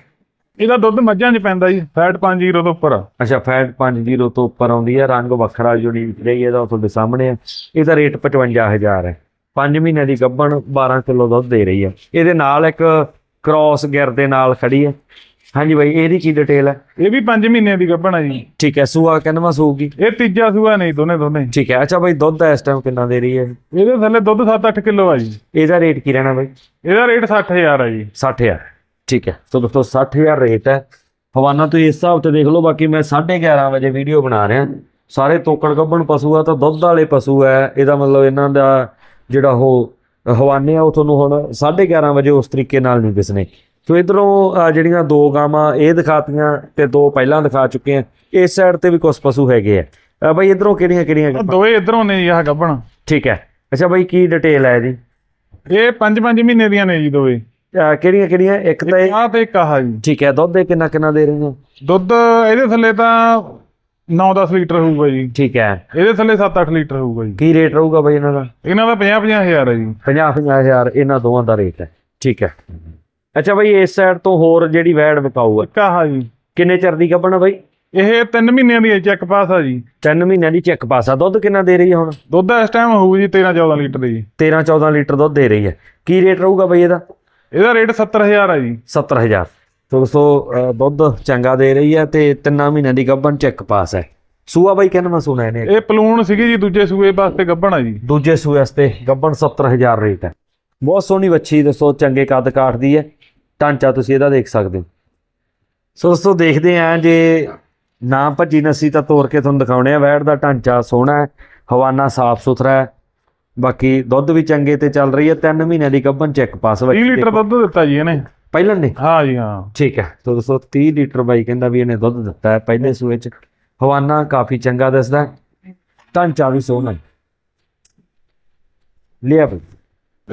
ਇਹਦਾ ਦੁੱਧ ਮੱਝਾਂ 'ਚ ਪੈਂਦਾ ਜੀ ਫੈਟ 5 ਜ਼ੀਰੋ ਤੋਂ ਉੱਪਰ ਆ। ਅੱਛਾ ਫੈਟ 50 ਤੋਂ ਉੱਪਰ ਆਉਂਦੀ ਹੈ ਰੰਗ ਵੱਖਰਾ ਜਿਹੜੀ ਰਹੀ ਇਹਦਾ ਉਹ ਤੁਹਾਡੇ ਸਾਹਮਣੇ ਹੈ ਇਹਦਾ ਰੇਟ 55000 ਹੈ। 5 ਮਹੀਨਿਆਂ ਦੀ ਗੱਭਣ 12 ਕਿਲੋ ਦੁੱਧ ਦੇ ਰਹੀ ਹੈ ਇਹਦੇ ਨਾਲ ਇੱਕ ਕ੍ਰਾਸ ਗਿਰ ਦੇ ਨਾਲ ਖੜੀ ਹੈ ਹਾਂਜੀ ਬਾਈ ਇਹਦੀ ਕੀ ਡਿਟੇਲ ਹੈ ਇਹ ਵੀ 5 ਮਹੀਨੇ ਦੀ ਗੱਭਣ ਆ ਜੀ। ਠੀਕ ਹੈ ਸੂਆ ਕਿੰਨਵਾਂ ਸੂਗੀ? ਇਹ ਤੀਜਾ ਸੂਆ ਨਹੀਂ ਦੋਨੇ ਦੋਨੇ। ਠੀਕ ਹੈ ਅੱਛਾ ਬਾਈ ਦੁੱਧ ਇਸ ਟਾਈਮ ਕਿੰਨਾ ਦੇ ਰਹੀ ਹੈ ਇਹਦੇ ਥੱਲੇ ਦੁੱਧ 7-8 ਕਿਲੋ ਆ ਜੀ। ਇਹਦਾ ਰੇਟ ਕੀ ਰਹਿਣਾ ਬਾਈ? ਇਹਦਾ ਰੇਟ 60000 ਆ ਜੀ। 60000 ਠੀਕ ਹੈ ਸੋ ਦੋਸਤੋ 60000 ਰੇਟ ਹੈ ਹਵਾਨਾ ਤੁਸੀਂ ਇਸ ਹਿਸਾਬ ਤੇ ਦੇਖ ਲਓ ਬਾਕੀ ਮੈਂ 11:30 ਵਜੇ ਵੀਡੀਓ ਬਣਾ ਰਿਹਾ। ਸਾਰੇ ਤੋਕੜ ਗੱਭਣ ਪਸ਼ੂ ਆ ਤਾਂ ਦੁੱਧ ਵਾਲੇ ਪਸ਼ੂ ਹੈ ਇਹਦਾ ਮਤਲਬ ਇਹਨਾਂ ਦਾ ਜਿਹੜਾ ਉਹ ਹਵਾਨੇ ਆ ਉਹ ਤੁਹਾਨੂੰ ਹੁਣ 11:30 ਵਜੇ ਉਸ ਤਰੀਕੇ ਨਾਲ ਨਹੀਂ ਦਿਸਣੇ। ਸੋ ਇਧਰੋਂ ਜਿਹੜੀਆਂ ਦੋ ਗਾਵਾਂ ਇਹ ਦਿਖਾਤੀਆਂ ਤੇ ਦੋ ਪਹਿਲਾਂ ਦਿਖਾ ਚੁੱਕੇ ਆ। ਇਸ ਸਾਈਡ ਤੇ ਵੀ ਕੁਝ ਪਸ਼ੂ ਹੈਗੇ ਆ। ਬਈ ਇਧਰੋਂ ਕਿਹੜੀਆਂ ਕਿਹੜੀਆਂ? ਦੋਏ ਇਧਰੋਂ ਨੇ ਜੀ ਆਹ ਗੱਭਣ। ਠੀਕ ਹੈ। ਅੱਛਾ ਬਈ ਕੀ ਡਿਟੇਲ ਹੈ ਇਹਦੀ ਇਹ 5-5 ਮਹੀਨੇ ਦੀਆਂ ਨੇ ਜੀ ਦੋਏ ਕਿਹੜੀਆਂ ਕਿਹੜੀਆਂ? ਇੱਕ ਤਾਂ ਇਹ ਆਹ ਤੇ ਇੱਕ ਆਹ ਜੀ। ਠੀਕ ਹੈ ਦੁੱਧ ਇਹ ਕਿੰਨਾ ਕਿੰਨਾ ਦੇ ਰਹੀਆਂ ਦੁੱਧ ਇਹਦੇ ਥੱਲੇ ਤਾਂ 9-10 ਲੀਟਰ ਹੋਊਗਾ ਜੀ। ਠੀਕ ਹੈ। ਇਹਦੇ ਥੱਲੇ 7-8 ਲੀਟਰ ਹੋਊਗਾ ਜੀ। ਕੀ ਰੇਟ ਰਹੂਗਾ ਬਈ ਇਹਨਾਂ ਦਾ? ਇਹਨਾਂ ਦਾ 50-50000 ਹੈ ਜੀ। 50 50000 ਇਹਨਾਂ ਦੋਵਾਂ ਦਾ ਰੇਟ ਹੈ। ਠੀਕ ਹੈ। ਅੱਛਾ ਬਈ ਇਸ ਸਾਈਡ ਤੋਂ ਹੋਰ ਜਿਹੜੀ ਵੈੜ ਵਿਕਾਊ ਹੈ। ਜੀ। ਕਿੰਨੇ ਚਿਰ ਦੀ ਗੱਭਣ ਬਈ? ਇਹ 3 ਮਹੀਨਿਆਂ ਦੀ ਚੈੱਕ ਪਾਸ ਆ ਜੀ। 3 ਮਹੀਨਿਆਂ ਦੀ ਚੈੱਕ ਪਾਸਾ ਦੁੱਧ ਕਿੰਨਾ ਦੇ ਰਹੀ ਹੈ ਹੁਣ? ਦੁੱਧ ਇਸ ਟਾਈਮ ਹੋਊ ਜੀ 13-14 ਲੀਟਰ ਦੀ 13 14 ਲੀਟਰ ਦੁੱਧ ਦੇ ਰਹੀ ਹੈ। ਕੀ ਰੇਟ ਰਹੂਗਾ ਬਈ ਇਹਦਾ? ਇਹਦਾ ਰੇਟ 70000 ਆ ਜੀ। 70000 ਦੋਸਤੋ ਅ, ਦੁੱਧ ਚੰਗਾ ਦੇ ਰਹੀ ਹੈ ਤੇ ਤਿੰਨਾਂ ਮਹੀਨਿਆਂ ਦੀ ਗੱਭਣ ਚੈੱਕ ਪਾਸ ਹੈ। ਸੂਆ ਬਈ ਕਿੰਨਾ ਮੈਂ ਸੁਣਿਆ ਇਹਨੇ? ਇਹ ਪਲੂਣ ਸੀਗੀ ਜੀ ਦੂਜੇ ਸੂਏ ਵਾਸਤੇ ਗੱਭਣ ਆ ਜੀ। ਦੂਜੇ ਸੂਏ ਵਾਸਤੇ ਗੱਭਣ 70000 ਰੇਟ ਹੈ। ਬਹੁਤ ਸੋਹਣੀ ਵੱਛੀ ਦੱਸੋ ਚੰਗੇ ਕੱਦ ਕਾਠ ਦੀ ਹੈ। ਢਾਂਚਾ ਤੁਸੀਂ ਇਹਦਾ ਦੇਖ ਸਕਦੇ ਹੋ। ਸੋ ਦੋਸਤੋ ਦੇਖਦੇ ਆਂ ਜੇ ਨਾ ਭੱਜੀ ਨਸੀ ਤਾਂ ਤੋੜ ਕੇ ਤੁਹਾਨੂੰ ਦਿਖਾਉਣੇ ਆ। ਵੈੜ ਦਾ ਢਾਂਚਾ ਸੋਹਣਾ ਹੈ ਹਵਾਨਾ ਸਾਫ਼ ਸੁਥਰਾ ਹੈ। ਬਾਕੀ ਦੁੱਧ ਵੀ ਚੰਗੇ ਤੇ ਚੱਲ ਰਹੀ ਹੈ। 3 ਮਹੀਨਿਆਂ ਦੀ ਗੱਭਣ ਚੈੱਕ ਪਾਸ 30 ਲੀਟਰ ਦੁੱਧ ਦਿੱਤਾ ਜੀ ਇਹਨੇ। ਪਹਿਲਾਂ ਨੇ ਹਾਂ ਜੀ ਹਾਂ। ਠੀਕ ਹੈ। ਸੋ ਦੋਸਤੋ 30 ਲੀਟਰ ਬਾਈ ਕਹਿੰਦਾ ਵੀ ਇਹਨੇ ਦੁੱਧ ਦਿੱਤਾ ਹੈ। ਪਹਿਲੇ ਸੂਏ ਚ ਹਵਾਨਾ ਕਾਫੀ ਚੰਗਾ ਦਿਸਦਾ ਢਾਂਚਾ ਵੀ ਸੋਹਣਾ ਹੈ। ਲਿਆ ਬਈ।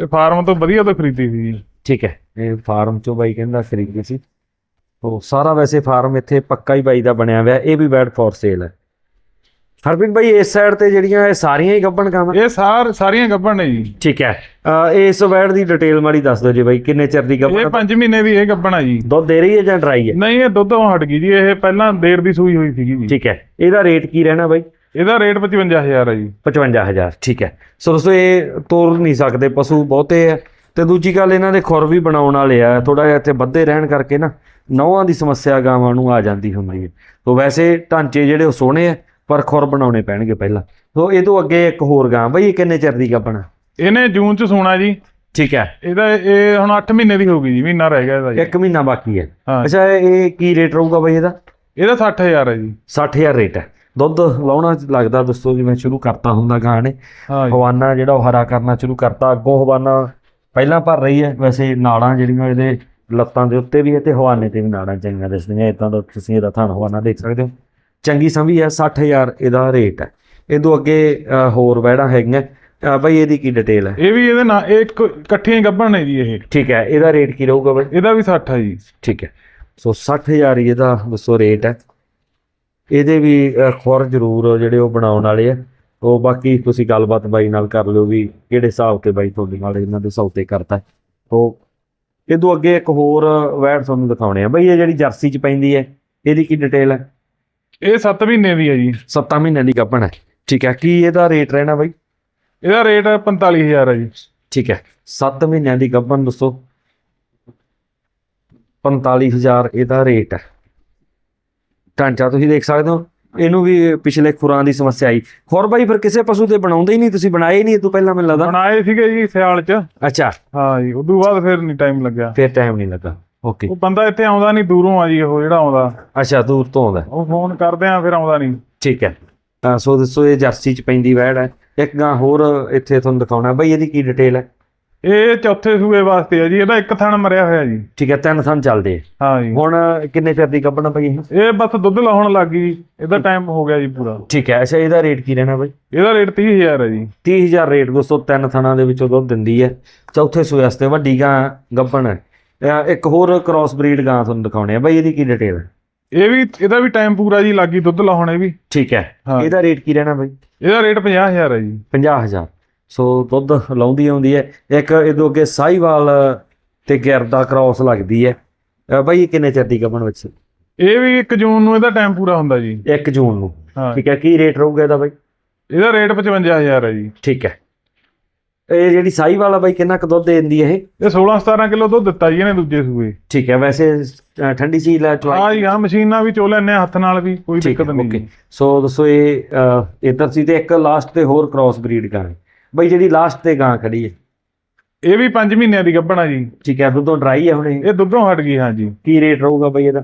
ਇਹ ਫਾਰਮ ਤੋਂ ਵਧੀਆ ਤੋਂ ਖਰੀਦੀ ਸੀ ਜੀ। ਠੀਕ ਹੈ। ਇਹ ਫਾਰਮ ਚੋਂ ਬਾਈ ਕਹਿੰਦਾ ਖਰੀਦੀ ਸੀ। ਉਹ ਸਾਰਾ ਵੈਸੇ ਫਾਰਮ ਇੱਥੇ ਪੱਕਾ ਹੀ ਬਾਈ ਦਾ ਬਣਿਆ ਹੋਇਆ। ਇਹ ਵੀ ਬੈਡ ਫॉर ਸੇਲ ਹੈ। ਹਰਪ੍ਰੀਤ ਭਾਈ ਇਸ ਸਾਈਡ ਤੇ ਜਿਹੜੀਆਂ ਇਹ ਸਾਰੀਆਂ ਹੀ ਗੱਬਣ ਗਾਵਾਂ ਇਹ ਸਾਰ ਸਾਰੀਆਂ ਗੱਭਣ ਨੇ ਜੀ। ਠੀਕ ਹੈ। ਅ, ਇਸ ਵੈੜ ਦੀ ਡਿਟੇਲ ਮਾੜੀ ਦੱਸ ਦਿਓ ਜੀ ਬਾਈ ਕਿੰਨੇ ਚਿਰ ਦੀ ਇਹ ਗੱਬਣ 5 ਮਹੀਨੇ ਦੀ ਇਹ ਗੱਭਣ ਆ ਜੀ। ਦੁੱਧ ਦੇ ਰਹੀ ਹੈ ਜਾਂ ਡਰਾਈ ਹੈ? ਨਹੀਂ ਇਹ ਦੁੱਧੋਂ ਹਟ ਗਈ ਜੀ ਇਹ ਪਹਿਲਾਂ ਦੇਰ ਦੀ ਸੂਈ ਹੋਈ ਸੀਗੀ ਜੀ। ਠੀਕ ਹੈ। ਇਹਦਾ ਰੇਟ ਕੀ ਰਹਿਣਾ ਬਾਈ? ਇਹਦਾ ਰੇਟ 55000 ਹੈ ਜੀ। 55000 ਠੀਕ ਹੈ। ਸੋ ਦੋਸਤੋ ਇਹ ਤੋਰ ਨਹੀਂ ਸਕਦੇ ਪਸ਼ੂ ਬਹੁਤੇ ਆ। ਤੇ ਦੂਜੀ ਗੱਲ ਇਹਨਾਂ ਦੇ ਖੁਰ ਵੀ ਬਣਾਉਣ ਵਾਲੇ ਆ। ਥੋੜਾ ਜਿਹਾ ਇੱਥੇ ਵੱਧੇ ਰਹਿਣ ਕਰਕੇ ਨਾ ਨੌਹਾਂ ਦੀ ਸਮੱਸਿਆ ਗਾਵਾਂ ਨੂੰ ਆ ਜਾਂਦੀ ਹੁੰਦੀ ਹੈ। ਸੋ ਵੈਸੇ ਢਾਂਚੇ ਜਿਹੜੇ ਉਹ ਸੋਹਣੇ ਆ ਪਰ ਖੁਰ ਬਣਾਉਣੇ ਪੈਣਗੇ ਪਹਿਲਾਂ। ਸੋ ਇਹ ਤੋਂ ਅੱਗੇ ਇੱਕ ਹੋਰ ਗਾਂ। ਬਈ ਇਹ ਕਿੰਨੇ ਚਿਰ ਦੀ ਗੱਭਣ ਇਹਨੇ ਜੂਨ ਚ ਸੋਣਾ ਜੀ। ਠੀਕ ਹੈ। ਇਹਦਾ ਇਹ ਹੁਣ 8 ਮਹੀਨੇ ਦੀ ਹੋ ਗਈ ਜੀ ਮਹੀਨਾ ਰਹਿ ਗਿਆ ਇਹਦਾ ਜੀ। ਇੱਕ ਮਹੀਨਾ ਬਾਕੀ ਹੈ। ਹਾਂ। ਅੱਛਾ ਇਹ ਕੀ ਰੇਟ ਰਹੂਗਾ ਬਈ ਇਹਦਾ? ਇਹਦਾ 60000 ਹੈ ਜੀ। 60000 ਰੇਟ ਹੈ। ਦੁੱਧ ਲਾਉਣਾ ਲੱਗਦਾ ਦੋਸਤੋ ਜਿਵੇਂ ਸ਼ੁਰੂ ਕਰਤਾ ਹੁੰਦਾ ਗਾਂ ਨੇ। ਹਾਂ ਜੀ। ਹਵਾਨਾ ਜਿਹੜਾ ਉਹ ਹਰਾ ਕਰਨਾ ਸ਼ੁਰੂ ਕਰਤਾ। ਅੱਗੋਂ ਹਵਾਨਾ ਪਹਿਲਾਂ ਭਰ ਰਹੀ ਹੈ। ਵੈਸੇ ਨਾੜਾਂ ਜਿਹੜੀਆਂ ਇਹਦੇ ਲੱਤਾਂ ਦੇ ਉੱਤੇ ਵੀ ਹੈ ਤੇ ਹਵਾਨੇ ਤੇ ਵੀ ਨਾੜਾਂ ਚੰਗੀਆਂ ਦਿਸਦੀਆਂ। ਇਦਾਂ ਦਾ ਤੁਸੀਂ ਇਹਦਾ ਥਣ ਹਵਾਨਾ ਦੇਖ ਸਕਦੇ ਹੋ। ਚੰਗੀ ਸੰਭੀ ਹੈ 60000 ਇਹਦਾ ਰੇਟ ਹੈ। ਤੋਂ ਅੱਗੇ ਹੋਰ ਵੈੜਾਂ ਹੈਗੀਆਂ। ਬਈ ਇਹਦੀ ਕੀ ਡਿਟੇਲ ਹੈ? ਇਹ ਵੀ ਇਹਦੇ ਨਾਲ ਇਹ ਇੱਕ- ਇਕੱਠੀਆਂ ਗੱਭਣ ਨੇ ਜੀ ਇਹ। ਠੀਕ ਹੈ ਇਹਦਾ ਰੇਟ ਕੀ ਰਹੂਗਾ ਬਈ? ਇਹਦਾ ਵੀ 60 ਹੈ ਜੀ। ਠੀਕ ਹੈ। ਸੋ 60000 ਹੀ ਇਹਦਾ ਦੱਸੋ ਰੇਟ ਹੈ। ਇਹਦੇ ਵੀ ਖੁਰ ਜ਼ਰੂਰ ਜਿਹੜੇ ਉਹ ਬਣਾਉਣ ਵਾਲੇ ਆ। ਉਹ ਬਾਕੀ ਤੁਸੀਂ ਗੱਲਬਾਤ ਬਾਈ ਨਾਲ ਕਰ ਲਿਓ ਵੀ ਕਿਹੜੇ ਹਿਸਾਬ ਤੇ ਬਾਈ ਤੁਹਾਡੇ ਨਾਲ ਇਹਨਾਂ ਦੇ ਸੌਤੇ ਕਰਤਾ। ਸੋ ਇਹ ਤੋਂ ਅੱਗੇ ਇੱਕ ਹੋਰ ਵੈੜ ਤੁਹਾਨੂੰ ਦਿਖਾਉਣੇ ਆ। ਬਈ ਇਹ ਜਿਹੜੀ ਜਰਸੀ ਚ ਪੈਂਦੀ ਹੈ ਇਹਦੀ ਕੀ ਡਿਟੇਲ ਹੈ? ਇਹ 7 ਮਹੀਨੇ ਦੀ ਹੈ ਜੀ। 7 ਮਹੀਨਿਆਂ ਦੀ ਗੱਭਣ ਹੈ। ਠੀਕ ਹੈ ਕੀ ਇਹਦਾ ਰੇਟ ਰਹਿਣਾ ਬਈ? ਇਹਦਾ ਰੇਟ 45000 ਹੈ ਜੀ। ਠੀਕ ਹੈ 7 ਮਹੀਨਿਆਂ ਦੀ ਗੱਭਣ ਦੱਸੋ। 45000 ਇਹਦਾ ਰੇਟ ਹੈ। ਢਾਂਚਾ ਤੁਸੀਂ ਦੇਖ ਸਕਦੇ ਹੋ। ਇਹਨੂੰ ਵੀ ਪਿਛਲੇ ਖੁਰਾਂ ਦੀ ਸਮੱਸਿਆ ਆਈ। ਖੁਰ ਬਾਈ ਫਿਰ ਕਿਸੇ ਪਸ਼ੂ ਤੇ ਬਣਾਉਂਦੇ ਹੀ ਨਹੀਂ ਤੁਸੀਂ ਬਣਾਏ ਨਹੀਂ ਇਹ ਤੋਂ ਪਹਿਲਾਂ ਮੈਨੂੰ ਲੱਗਦਾ। ਬਣਾਏ ਸੀਗੇ ਜੀ ਸਿਆਲ ਚ। ਅੱਛਾ। ਹਾਂ ਜੀ ਉਦੋਂ ਬਾਅਦ ਫਿਰ ਨਹੀਂ ਟਾਈਮ ਲੱਗਿਆ। ਫਿਰ ਟਾਈਮ ਨਹੀਂ ਲੱਗਾ। ਓਕੇ। ਉਹ ਬੰਦਾ ਇੱਥੇ ਆਉਂਦਾ ਨਹੀਂ ਦੂਰੋਂ ਆ ਜੀ ਉਹ ਜਿਹੜਾ ਆਉਂਦਾ। ਅੱਛਾ ਦੂਰ ਤੋਂ ਆਉਂਦਾ। ਉਹ ਫੋਨ ਕਰਦੇ ਆ ਫਿਰ ਆਉਂਦਾ ਨਹੀਂ। ਠੀਕ ਹੈ। ਸੋ ਦੱਸੋ ਇਹ ਜਰਸੀ ਚ ਪੈਂਦੀ ਵੈੜ ਹੈ। ਇੱਕ ਗਾਂ ਹੋਰ ਇੱਥੇ ਤੁਹਾਨੂੰ ਦਿਖਾਉਣਾ। ਬਈ ਇਹਦੀ ਕੀ ਡਿਟੇਲ ਹੈ? ਇਹ ਚੌਥੇ ਸੂਏ ਵਾਸਤੇ ਹੈ ਜੀ। ਇਹਦਾ ਇੱਕ ਥਣ ਮਰਿਆ ਹੋਇਆ ਜੀ। ਠੀਕ ਹੈ ਤਿੰਨ ਥਣ ਚੱਲਦੇ ਆ। ਹਾਂ ਜੀ। ਹੁਣ ਕਿੰਨੇ ਚਿਰ ਦੀ ਗੱਭਣ ਪਈ ਇਹ? ਬਸ ਦੁੱਧ ਲਾਉਣ ਲੱਗ ਗਈ। ਇਹਦਾ ਟਾਈਮ ਹੋ ਗਿਆ ਜੀ ਪੂਰਾ। ਠੀਕ ਹੈ ਅੱਛਾ ਇਹਦਾ ਰੇਟ ਕੀ ਰਹਿਣਾ ਬਈ? ਇਹਦਾ ਰੇਟ 30000 ਹੈ ਜੀ। 30000 ਰੇਟ ਦੋਸਤੋ ਤਿੰਨ ਥਣਾਂ ਦੇ ਵਿੱਚੋਂ ਦੁੱਧ ਦਿੰਦੀ ਹੈ। ਚੌਥੇ ਸੂਏ ਵਾਸਤੇ ਵੱਡੀ ਗਾਂ ਗੱਭਣ ਹੈ। ਇੱਕ ਹੋਰ ਕ੍ਰਾਸ ਬਰੀਡ ਗਾਂ ਤੁਹਾਨੂੰ ਦਿਖਾਉਣੇ ਆ ਬਈ ਇਹਦੀ ਕੀ ਡਿਟੇਲ ਹੈ? ਇਹ ਵੀ ਇਹਦਾ ਵੀ ਟਾਈਮ ਪੂਰਾ ਜੀ ਲੱਗੀ ਦੁੱਧ ਲਾਉਣ ਇਹ ਵੀ। ਠੀਕ ਹੈ। ਇਹਦਾ ਰੇਟ ਕੀ ਰਹਿਣਾ ਬਈ? ਇਹਦਾ ਰੇਟ 50000 ਹੈ ਜੀ। 50000 ਸੋ ਦੁੱਧ ਲਾਉਂਦੀ ਆਉਂਦੀ ਹੈ। ਇੱਕ ਇਹਦੋਂ ਅੱਗੇ ਸਾਈਵਾਲ ਤੇ ਗਿਰ ਦਾ ਕ੍ਰਾਸ ਲੱਗਦੀ ਹੈ। ਬਈ ਇਹ ਕਿੰਨੇ ਚਿਰ ਦੀ ਗੱਭਣ ਵਿੱਚ? ਇਹ ਵੀ 1 ਜੂਨ ਨੂੰ ਇਹਦਾ ਟਾਈਮ ਪੂਰਾ ਹੁੰਦਾ ਜੀ। 1 ਜੂਨ ਨੂੰ। ਠੀਕ ਹੈ ਕੀ ਰੇਟ ਰਹੂਗਾ ਇਹਦਾ ਬਈ? ਇਹਦਾ ਰੇਟ 55000 ਹੈ ਜੀ। ਠੀਕ ਹੈ। ਇਹ ਜਿਹੜੀ ਸਾਈਵਾਲ ਆ ਬਈ ਕਿੰਨਾ ਕੁ ਦੁੱਧ ਦਿੰਦੀ ਹੈ ਇਹ? ਇਹ 16 17 ਕਿਲੋ ਦੁੱਧ ਦਿੱਤਾ ਜੀ ਇਹਨੇ ਦੂਜੇ ਸੂਏ। ਠੀਕ ਹੈ ਵੈਸੇ ਠੰਡੀ ਝੀਲ ਹੈ ਚਵਾਈ ਹਾਂ ਜੀ ਹਾਂ ਮਸ਼ੀਨਾਂ ਵੀ ਚੋ ਲੈਣੇ ਹੱਥ ਨਾਲ ਵੀ ਕੋਈ ਦਿੱਕਤ ਹੈ ਨਹੀਂ ਓਕੇ ਸੋ ਦੱਸੋ ਇਹ ਇੱਧਰ ਸੀ ਤੇ ਇੱਕ ਲਾਸਟ ਤੇ ਹੋਰ ਕ੍ਰਾਸ ਬਰੀਡ ਗਾਂ ਹੈ ਬਈ ਜਿਹੜੀ ਲਾਸਟ ਤੇ ਗਾਂ ਖੜੀ ਹੈ। ਇਹ ਵੀ 5 ਮਹੀਨਿਆਂ ਦੀ ਗੱਭਣ ਜੀ। ਠੀਕ ਹੈ ਦੁੱਧੋਂ ਡਰਾਈ ਹੈ ਹੁਣ ਇਹ? ਦੁੱਧੋਂ ਹਟ ਗਈ ਹਾਂ ਜੀ। ਕੀ ਰੇਟ ਰਹੂਗਾ ਬਈ ਇਹਦਾ?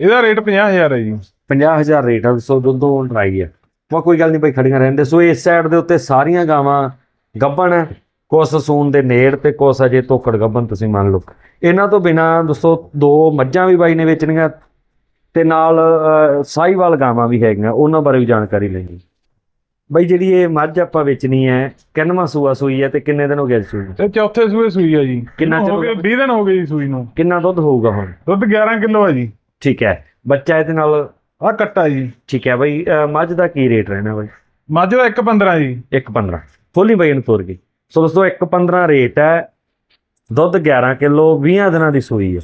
ਇਹਦਾ ਰੇਟ 50000 ਹੈ ਜੀ। 50000 ਰੇਟ ਆ ਸੋ ਦੁੱਧੋਂ ਡਰਾਈ ਹੈ। ਕੋਈ ਗੱਲ ਨਹੀਂ ਬਈ ਖੜੀਆਂ ਰਹਿੰਦੇ ਸੋ ਇਸ ਸਾਈਡ ਦੇ ਉੱਤੇ ਸਾਰੀਆਂ ਗਾਵਾਂ ਗੱਭਣ ਹੈ ਕੁਛ ਸੂਨ ਦੇ ਨੇੜ ਤੇ ਕੁਛ ਅਜੇ ਤੋਕੜ ਗੱਭਣ ਤੁਸੀਂ ਮੰਨ ਲਓ। ਇਹਨਾਂ ਤੋਂ ਬਿਨਾ ਦੋਸਤੋ ਦੋ ਮੱਝਾਂ ਵੀ ਬਾਈ ਨੇ ਵੇਚਣੀਆਂ ਤੇ ਨਾਲ ਅਹ, ਸਾਹੀਵਾਲ ਗਾਵਾਂ ਵੀ ਹੈਗੀਆਂ ਉਹਨਾਂ ਬਾਰੇ ਵੀ ਜਾਣਕਾਰੀ ਲੈਣੀ। ਬਈ ਜਿਹੜੀ ਇਹ ਮੱਝ ਆਪਾਂ ਵੇਚਣੀ ਹੈ ਕਿੰਨਵਾਂ ਸੂਆ ਸੂਈ ਹੈ ਤੇ ਕਿੰਨੇ ਦਿਨ ਹੋ ਗਏ ਸੂਈ? ਇਹ ਚੌਥੇ ਸੂਏ ਸੂਈ ਆ ਜੀ। ਕਿੰਨਾ ਹੋ ਗਏ 20 ਦਿਨ ਹੋ ਗਏ ਜੀ ਸੂਈ ਨੂੰ। ਕਿੰਨਾ ਦੁੱਧ ਹੋਊਗਾ ਹੁਣ? ਦੁੱਧ 11 ਕਿਲੋ ਆ ਜੀ। ਠੀਕ ਹੈ ਬੱਚਾ ਇਹਦੇ ਨਾਲ? ਆ ਕੱਟਾ ਜੀ। ਠੀਕ ਹੈ ਬਈ ਮੱਝ ਦਾ ਕੀ ਰੇਟ ਰਹਿਣਾ ਬਈ? ਮੱਝ ਦਾ 1.15 ਜੀ। 1.15 ਖੋਲੀ ਬਈ ਨੂੰ ਤੁਰ ਗਈ ਸੋ ਦੋਸਤੋ 1.15 ਰੇਟ ਹੈ। ਦੁੱਧ 11 ਕਿਲੋ 20 ਦਿਨਾਂ ਦੀ ਸੂਈ ਹੈ।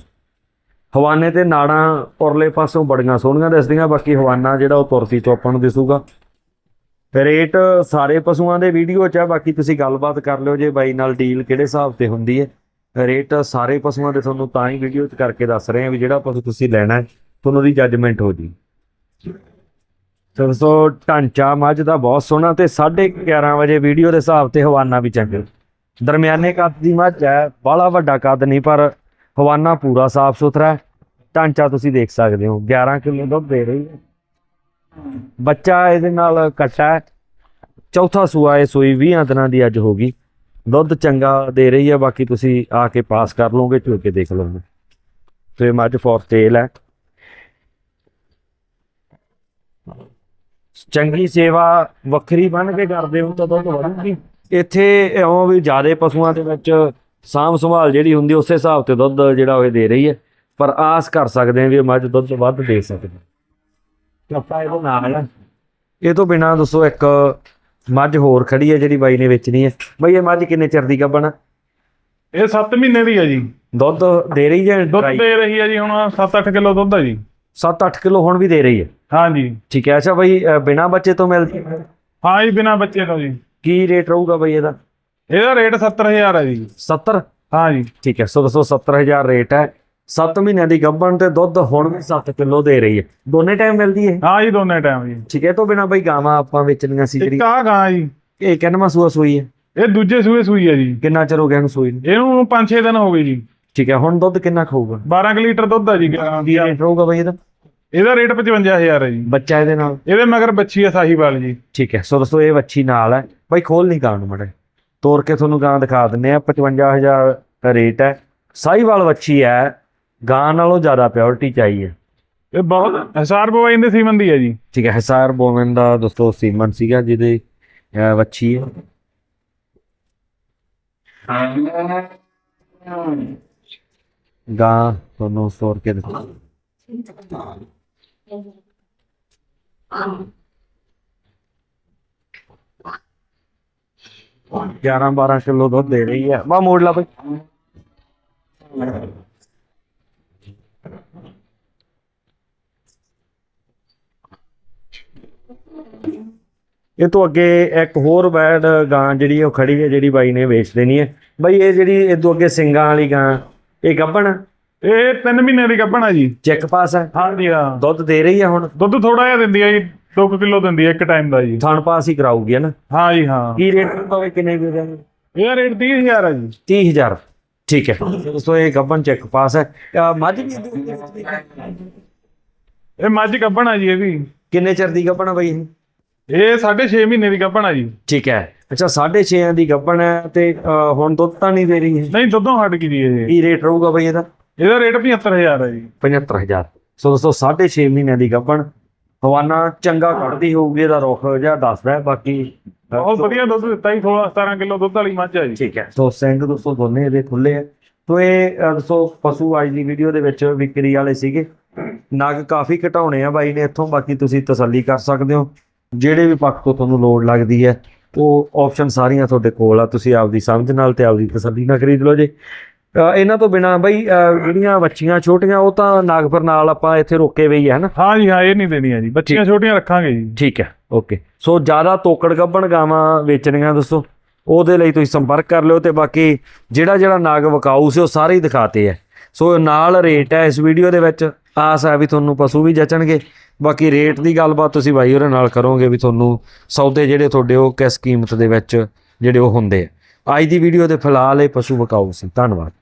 ਹਵਾਨੇ ਤੇ ਨਾੜਾਂ ਉਰਲੇ ਪਾਸੋਂ ਬੜੀਆਂ ਸੋਹਣੀਆਂ ਦਿਸਦੀਆਂ, ਬਾਕੀ ਹਵਾਨਾ ਜਿਹੜਾ ਉਹ ਤੁਰਤੀ ਤੋਂ ਆਪਾਂ ਨੂੰ ਦਿਸੂਗਾ। ਰੇਟ ਸਾਰੇ ਪਸ਼ੂਆਂ ਦੇ ਵੀਡੀਓ 'ਚ ਆ ਬਾਕੀ ਤੁਸੀਂ ਗੱਲਬਾਤ ਕਰ ਲਿਓ ਜੇ ਬਾਈ ਨਾਲ ਡੀਲ ਕਿਹੜੇ ਹਿਸਾਬ ਤੇ ਹੁੰਦੀ ਹੈ। ਰੇਟ ਸਾਰੇ ਪਸ਼ੂਆਂ ਦੇ ਤੁਹਾਨੂੰ ਤਾਂ ਹੀ ਵੀਡੀਓ 'ਚ ਕਰਕੇ ਦੱਸ ਰਹੇ ਆ ਵੀ ਜਿਹੜਾ ਪਸ਼ੂ ਤੁਸੀਂ ਲੈਣਾ ਹੈ, ਤੁਹਾਨੂੰ ਉਹਦੀ ਜੱਜਮੈਂਟ ਹੋ ਜੀ। ਸੋ ਢਾਂਚਾ ਮੱਝ ਦਾ ਬਹੁਤ ਸੋਹਣਾ ਤੇ 11:30 ਵਜੇ ਵੀਡੀਓ ਦੇ ਹਿਸਾਬ ਤੇ ਹਵਾਨਾ ਵੀ ਚੰਗੇ। ਦਰਮਿਆਨੇ ਕੱਦ ਦੀ ਮੱਝ ਹੈ, ਬਾਹਲਾ ਵੱਡਾ ਕੱਦ ਨਹੀਂ, ਪਰ ਹਵਾਨਾ ਪੂਰਾ ਸਾਫ਼ ਸੁਥਰਾ ਢਾਂਚਾ ਤੁਸੀਂ ਦੇਖ ਸਕਦੇ ਹੋ 11 ਕਿਲੋ ਦੁੱਧ ਦੇ ਰਹੀ ਹੈ। ਬੱਚਾ ਇਹਦੇ ਨਾਲ ਕੱਟਾ ਚੌਥਾ ਸੂਆ ਇਹ ਸੂਈ 20 ਦਿਨਾਂ ਦੀ ਅੱਜ ਹੋ ਗਈ। ਦੁੱਧ ਚੰਗਾ ਦੇ ਰਹੀ ਹੈ, ਬਾਕੀ ਤੁਸੀਂ ਆ ਕੇ ਪਾਸ ਕਰ ਲਓਗੇ, ਝੁਕ ਕੇ ਦੇਖ ਲਓਗੇ। ਤੇ ਇਹ ਮੱਝ ਫੋਰ ਸੇਲ ਹੈ। ਚੰਗੀ ਸੇਵਾ ਵੱਖਰੀ ਬਣ ਕੇ ਕਰਦੇ ਹੋ ਤਾਂ ਦੁੱਧ ਵਧੂਗੀ। ਇੱਥੇ ਇਉਂ ਵੀ ਜ਼ਿਆਦੇ ਪਸ਼ੂਆਂ ਦੇ ਵਿੱਚ ਸਾਂਭ ਸੰਭਾਲ ਜਿਹੜੀ ਹੁੰਦੀ ਉਸੇ ਹਿਸਾਬ ਤੇ ਦੁੱਧ ਜਿਹੜਾ ਉਹ ਦੇ ਰਹੀ ਹੈ। ਪਰ ਆਸ ਕਰ ਸਕਦੇ ਹਾਂ ਵੀ ਮੱਝ ਦੁੱਧ ਵੱਧ ਦੇ ਸਕਦੀ ਹੈ। ਤੇ ਇਹਦੇ ਨਾਲ ਇਹ ਤੋਂ ਬਿਨਾ ਦੱਸੋ ਇੱਕ ਮੱਝ ਹੋਰ ਖੜੀ ਹੈ ਜਿਹੜੀ ਬਾਈ ਨੇ ਵੇਚਣੀ ਹੈ। ਬਈ ਇਹ ਮੱਝ ਕਿੰਨੇ ਚਿਰ ਦੀ ਗੱਭਣ? ਇਹ 7 ਮਹੀਨੇ ਦੀ ਆ ਜੀ। ਦੁੱਧ ਦੇ ਰਹੀ ਹੈ ਦੁੱਧ ਦੇ ਰਹੀ ਆ ਜੀ ਹੁਣ 7-8 ਕਿਲੋ ਦੁੱਧ ਆ ਜੀ। 7-8 ਕਿਲੋ ਹੁਣ ਵੀ ਦੇ ਰਹੀ ਹੈ। ਹਾਂ ਜੀ ਠੀਕ ਹੈ। ਅੱਛਾ ਅ, ਬਿਨਾ ਬੱਚੇ ਤੋਂ ਮਿਲਦੀ ਹੈ? ਹਾਂ ਜੀ ਬਿਨਾ ਬੱਚੇ ਤੋਂ ਜੀ। ਕੀ ਰੇਟ ਰਹੂਗਾ ਬਈ ਇਹਦਾ? ਇਹਦਾ ਰੇਟ 70000 ਹੈ ਜੀ। 70 ਹਾਂ ਜੀ। ਠੀਕ ਹੈ। ਸੋ ਦੱਸੋ 70000 ਰੇਟ ਹੈ। 7 ਮਹੀਨਿਆਂ ਦੀ ਗੱਭਣ ਤੇ ਦੁੱਧ ਹੁਣ ਵੀ 7 ਕਿਲੋ ਦੇ ਰਹੀ ਹੈ। ਦੋਨੇ ਟਾਈਮ ਮਿਲਦੀ ਹੈ ਹਾਂ ਜੀ ਦੋਨੇ ਟਾਈਮ ਜੀ। ਠੀਕ ਹੈ। ਇਹ ਤੋਂ ਬਿਨਾ ਬਈ ਗਾਵਾਂ ਆਪਾਂ ਵੇਚਣੀਆਂ ਸੀ ਜਿਹੜੀ ਇੱਕ ਆ ਗਾਂ ਜੀ। ਇਹ ਕਿੰਨਵਾਂ ਸੂਆ ਸੂਈ ਹੈ? ਇਹ ਦੂਜੇ ਸੂਏ ਸੂਈ ਆ ਜੀ। ਕਿੰਨਾ ਚਿਰ ਹੋ ਗਿਆ ਇਹਨੂੰ ਸੂਈ ਨੂੰ? ਇਹਨੂੰ 5-6 ਦਿਨ ਹੋ ਗਏ ਜੀ। ਠੀਕ ਹੈ। ਹੁਣ ਦੁੱਧ ਕਿੰਨਾ ਖਾਊਗਾ? 12 ਕੁ ਲੀਟਰ ਦੁੱਧ ਆ ਜੀ। ਗਾਂ ਕੀ ਦੀ। ਰੇਟ ਰਹੂਗਾ ਬਈ ਇਹਦਾ? ਇਹਦਾ ਰੇਟ 55000 ਹੈ ਜੀ। ਬੱਚਾ ਇਹਦੇ ਨਾਲ? ਇਹਦੇ ਮਗਰ ਬੱਚੀ ਆ ਸਾਹੀਵਾਲ ਜੀ। ਠੀਕ ਹੈ ਸੋ ਦੋਸਤੋ ਇਹ ਵੱਛੀ ਨਾਲ ਹੈ। ਬਾਈ ਖੋਲ ਨਹੀਂ ਗਾਂ ਨੂੰ ਮੜੇ ਤੋੜ ਕੇ ਤੁਹਾਨੂੰ ਗਾਂ ਦਿਖਾ ਦਿੰਨੇ ਆ 55000 ਦਾ ਰੇਟ ਹੈ। ਸਾਈਵਾਲ ਵੱਛੀ ਹੈ। ਗਾਂ ਨਾਲੋਂ ਜ਼ਿਆਦਾ ਪਿਓਰਿਟੀ ਚਾਹੀਏ ਇਹ ਬਹੁਤ ਹਸਾਰ ਬਵਾਈ ਦੇ ਸੀਮਨ ਦੀ ਹੈ ਜੀ। ਠੀਕ ਹੈ ਹਸਾਰ ਬੋਵਨ ਦਾ ਦੋਸਤੋ ਸੀਮਨ ਸੀਗਾ ਜਿਹਦੇ ਵੱਛੀ ਹੈ। ਗਾਂ ਤੁਹਾਨੂੰ ਤੋੜ ਕੇ ਦਿਖਾ 11 12 ਕਿਲੋ ਦੁੱਧ ਦੇ ਰਹੀ ਹੈ ਵਾ ਮੋੜ ਲਾ ਬਈ। ਇਹ ਤੋਂ ਅੱਗੇ ਇੱਕ ਹੋਰ ਬੈਡ ਗਾਂ ਜਿਹੜੀ ਉਹ ਖੜੀ ਹੈ, ਜਿਹੜੀ ਬਾਈ ਨੇ ਵੇਚ ਦੇਣੀ ਹੈ। ਬਾਈ ਇਹ ਜਿਹੜੀ ਇਹ ਤੋਂ ਅੱਗੇ ਸਿੰਗਾਂ ਵਾਲੀ ਗਾਂ, ਇਹ ਗੱਭਣ ਇਹ 3 ਮਹੀਨੇ ਦੀ ਗੱਭਣ ਆ ਜੀ। ਚੈੱਕ ਪਾਸ ਹੈ ਹਾਂ ਜੀ ਹਾਂ। ਦੁੱਧ ਦੇ ਰਹੀ ਹੈ ਹੁਣ? ਦੁੱਧ ਥੋੜਾ ਜਿਹਾ ਦਿੰਦੀ ਆ ਜੀ 2 ਕਿਲੋ ਦਿੰਦੀ ਆ ਇੱਕ ਟਾਈਮ ਦਾ ਜੀ। ਥਣ ਪਾਸ ਹੀ ਕਰਾਊਗੀ ਹੈ ਨਾ? ਹਾਂ ਜੀ ਹਾਂ। ਕੀ ਰੇਟ ਪਵੇ ਕਿੰਨੇ ਦੇ ਦਾਂਗੇ ਇਹਦਾ ਰੇਟ 30000 ਆ ਜੀ। 30000 ਠੀਕ ਹੈ। ਦੋਸਤੋ ਇਹ ਗੱਭਣ ਚੈੱਕ ਪਾਸ ਹੈ। ਮੱਝ ਵੀ? ਇਹ ਮੱਝ ਗੱਭਣ ਆ ਜੀ ਇਹ ਵੀ। ਕਿੰਨੇ ਚਿਰ ਦੀ ਗੱਭਣ ਹੈ ਬਾਈ ਇਹ? ਇਹ 6.5 ਮਹੀਨੇ ਦੀ ਗੱਭਣ ਆ ਜੀ। ਠੀਕ ਹੈ। ਅੱਛਾ 6.5 ਦੀ ਗੱਭਣ ਹੈ ਤੇ ਹੁਣ ਦੁੱਧ ਤਾਂ ਨਹੀਂ ਦੇ ਰਹੀ ਹੈ ਨਹੀਂ ਦੁੱਧੋਂ ਹਟ ਗਈ ਜੀ ਇਹ। ਕੀ ਰੇਟ ਰਹੂਗਾ ਬਾਈ ਇਹਦਾ? ਇਹਦਾ ਰੇਟ 75000 ਹੈ ਜੀ। 75000 ਸੋ ਦੋਸਤੋ 6.5 ਮਹੀਨਿਆਂ ਦੀ ਗੱਭਣ। ਹਵਾਨਾ ਚੰਗਾ ਕੱਢਦੀ ਹੋਊਗੀ ਇਹਦਾ ਰੁੱਖ ਜਿਹਾ ਦੱਸਦਾ ਹੈ ਬਾਕੀ ਬਹੁਤ ਵਧੀਆ ਦੁੱਧ ਦਿੱਤਾ ਜੀ 16 17 ਕਿਲੋ ਦੁੱਧ ਵਾਲੀ ਮੱਝ ਆ ਜੀ। ਠੀਕ ਹੈ। ਸੋ ਸਿੰਘ ਦੋਸਤੋ ਦੋਨੇ ਇਹਦੇ ਖੁੱਲੇ ਆ। ਤੋ ਇਹ ਦੋਸਤੋ ਪਸ਼ੂ ਅੱਜ ਦੀ ਵੀਡੀਓ ਦੇ ਵਿੱਚ ਵਿਕਰੀ ਵਾਲੇ ਸੀਗੇ। ਨਗ ਕਾਫੀ ਘਟਾਉਣੇ ਆ ਬਾਈ ਨੇ ਇੱਥੋਂ ਬਾਕੀ ਤੁਸੀਂ ਤਸੱਲੀ ਕਰ ਸਕਦੇ ਹੋ। ਜਿਹੜੇ ਵੀ ਪੱਖ ਤੋਂ ਤੁਹਾਨੂੰ ਲੋੜ ਲੱਗਦੀ ਹੈ ਉਹ ਆਪਸ਼ਨ ਸਾਰੀਆਂ ਤੁਹਾਡੇ ਕੋਲ ਆ। ਤੁਸੀਂ ਆਪਦੀ ਸਮਝ ਨਾਲ ਤੇ ਆਪਦੀ ਤਸੱਲੀ ਨਾਲ ਖਰੀਦ ਲਓ ਜੇ। ਇਹਨਾਂ ਤੋਂ ਬਿਨਾ ਬਈ ਜਿਹੜੀਆਂ ਬੱਚੀਆਂ ਛੋਟੀਆਂ ਉਹ ਤਾਂ ਨਾਗਪੁਰ ਨਾਲ ਆਪਾਂ ਇੱਥੇ ਰੋਕੇ ਹੋਈ ਹੈ ਨਾ ਹਾਂ ਜੀ ਹਾਂ ਇਹ ਨਹੀਂ ਦੇਣੀਆਂ ਜੀ। ਬੱਚੀਆਂ ਛੋਟੀਆਂ ਰੱਖਾਂਗੇ ਜੀ। ਠੀਕ ਹੈ ਓਕੇ। ਸੋ ਜ਼ਿਆਦਾ ਤੋਕੜ ਗੱਭਣ ਗਾਵਾਂ ਵੇਚਣੀਆਂ ਦੱਸੋ ਉਹਦੇ ਲਈ ਤੁਸੀਂ ਸੰਪਰਕ ਕਰ ਲਿਓ ਤੇ ਬਾਕੀ ਜਿਹੜਾ ਜਿਹੜਾ ਨਾਗ ਵਿਕਾਊ ਸੀ ਉਹ ਸਾਰੇ ਹੀ ਦਿਖਾਤੇ ਹੈ ਸੋ ਨਾਲ ਰੇਟ ਹੈ ਇਸ ਵੀਡੀਓ ਦੇ ਵਿੱਚ। ਆਸ ਹੈ ਵੀ ਤੁਹਾਨੂੰ ਪਸ਼ੂ ਵੀ ਜਚਣਗੇ। ਬਾਕੀ ਰੇਟ ਦੀ ਗੱਲਬਾਤ ਤੁਸੀਂ ਬਾਈ ਉਹਦੇ ਨਾਲ ਕਰੋਗੇ ਵੀ ਤੁਹਾਨੂੰ ਸੌਦੇ ਜਿਹੜੇ ਤੁਹਾਡੇ ਉਹ ਕਿਸ ਕੀਮਤ ਦੇ ਵਿੱਚ ਜਿਹੜੇ ਉਹ ਹੁੰਦੇ ਆ। ਅੱਜ ਦੀ ਵੀਡੀਓ ਦੇ ਫਿਲਹਾਲ ਇਹ ਪਸ਼ੂ ਵਿਕਾਊ ਸੀ। ਧੰਨਵਾਦ।